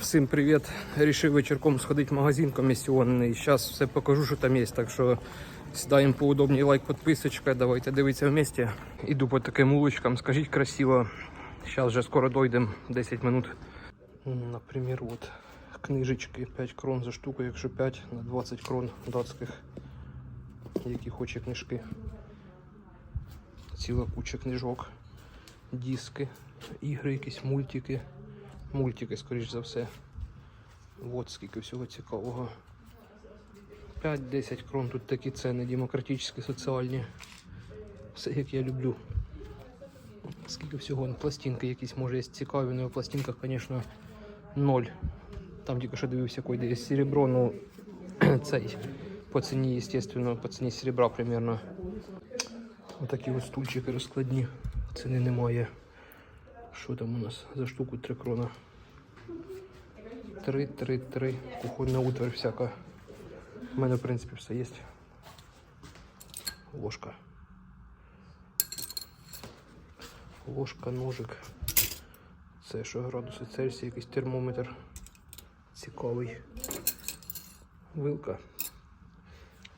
Всім привіт! Рішив вечірком сходити в магазин комісіонний. Зараз все покажу, що там є. Так що сідаємо поудобній лайк, підписочка. Давайте дивитися вместе. Іду по таким вуличкам, скажіть красиво. Зараз вже скоро дойдемо 10 минут. Наприклад, от книжечки 5 крон за штуку, якщо 5 на 20 крон датських. Які хоче книжки. Ціла куча книжок, диски, ігри, якісь мультики. Мультики, скоріш за все. От скільки всього цікавого. 5-10 крон тут такі ціни демократичні, соціальні. Все як я люблю. Скільки всього пластинки якісь може є цікаві, але в пластинках, звісно, ноль. Там тільки що дивився, який є серебро, ну цей по ціні, звісно, по ціні серебра примерно. Отакі ось стульчики розкладні. Ціни немає. Що там у нас за штуку 3 крона? 3, 3, 3. Кухонна утварь всяка. У мене, в принципі, все є. Ложка. Ложка, ножик. Це що градуси Цельсія, якийсь термометр. Цікавий. Вилка.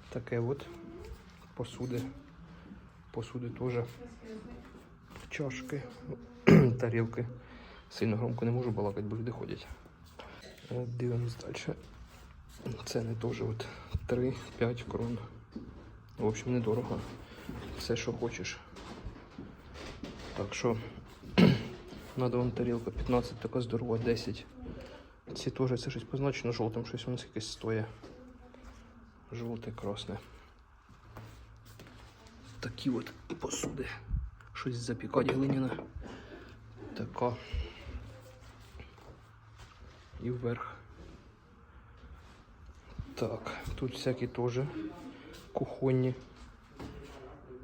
Таке от. Посуди. Посуди теж. Чашки. тарілки. Сильно громко не можу балакати, бо люди ходять. Е, Дивимось далі. Ціни теж 3-5 крон. В общем, недорого. Все, що хочеш. Так що надо вон тарілка 15, така здорова, 10. Ці теж це щось позначено жовтим, щось воно якесь стоїть. Жовте, красне. Такі от посуди. Щось запікати глиняне. Така. І вверх. Так, тут всякі теж кухонні.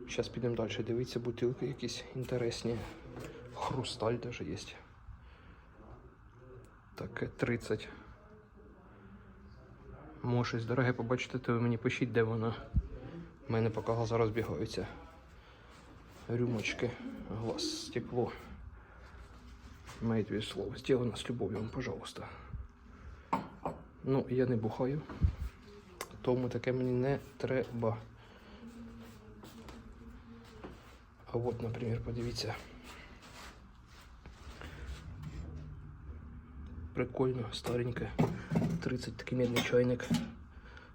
Зараз підемо далі. Дивіться, бутилки якісь інтересні. Хрусталь теж є. Таке 30. Може щось дороге побачите, то ви мені пишіть, де воно. У мене поки глаза розбігаються. Рюмочки, глаз, стекло. Made with love. Сделано с любовью, вам, пожалуйста. Ну, я не бухаю, тому таке мені не треба. А от, наприклад, подивіться. Прикольно, стареньке. 30 такий медний чайник.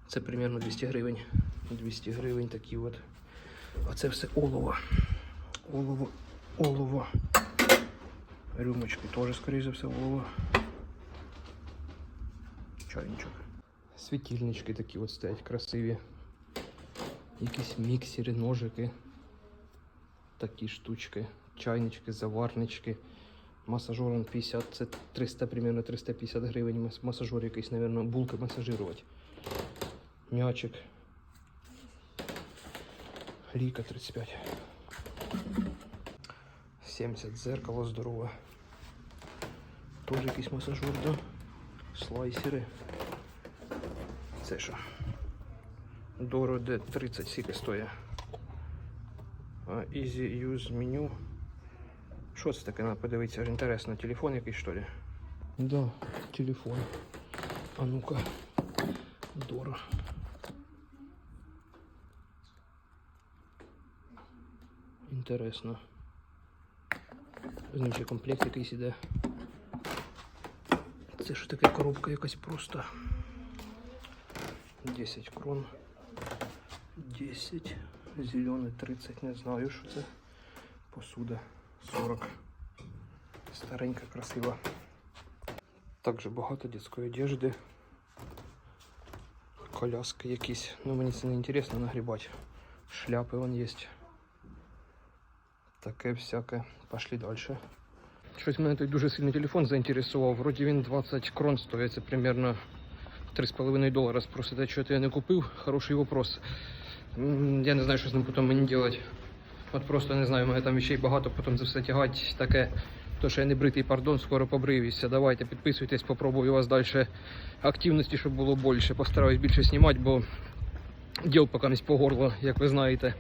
Це примерно 200 гривень. 200 гривень такі от. А це все олово. Олово, олово. Рюмочки теж, скоріше за все, олово. Чайничок. Світильнички такі от стоять красиві. Якісь міксери, ножики. Такі штучки. Чайнички, заварнички. Масажером 50, це 300, примерно 350 гривень. Мас- Масажер якийсь, мабуть, булки масажирувати. М'ячик. Ліка 35. 70 зеркало здорове. Тоже якийсь масажер, да? Слайсери. Це що? Доро де 30 скільки стоїть. Easy use меню. Що це таке? Надо подивитися, інтересно. Телефон якийсь що ли? Да, телефон. А ну-ка. Доро. Інтересно. Ще комплект якийсь іде. Це що таке коробка якась просто. 10 крон. 10. Зеленый 30, не знаю, що це. Посуда 40. Старенька, красива. Також багато дитячої одежди. Коляски якісь. Ну мені це не інтересно нагрібати. Шляпи вон є. Таке всяке. Пошли далі. Щось мене той дуже сильний телефон заінтересував. Вроді він 20 крон стоїть, це примерно 3,5 долара. Спросите, що я не купив? Хороший вопрос. Я не знаю, що з ним потім мені робити. От просто не знаю, у мене там вещей багато, потім це все тягати таке. То, що я не бритий, пардон, скоро побрився. Давайте підписуйтесь, попробую у вас далі активності, щоб було більше. Постараюсь більше знімати, бо діл поки не по горло, як ви знаєте.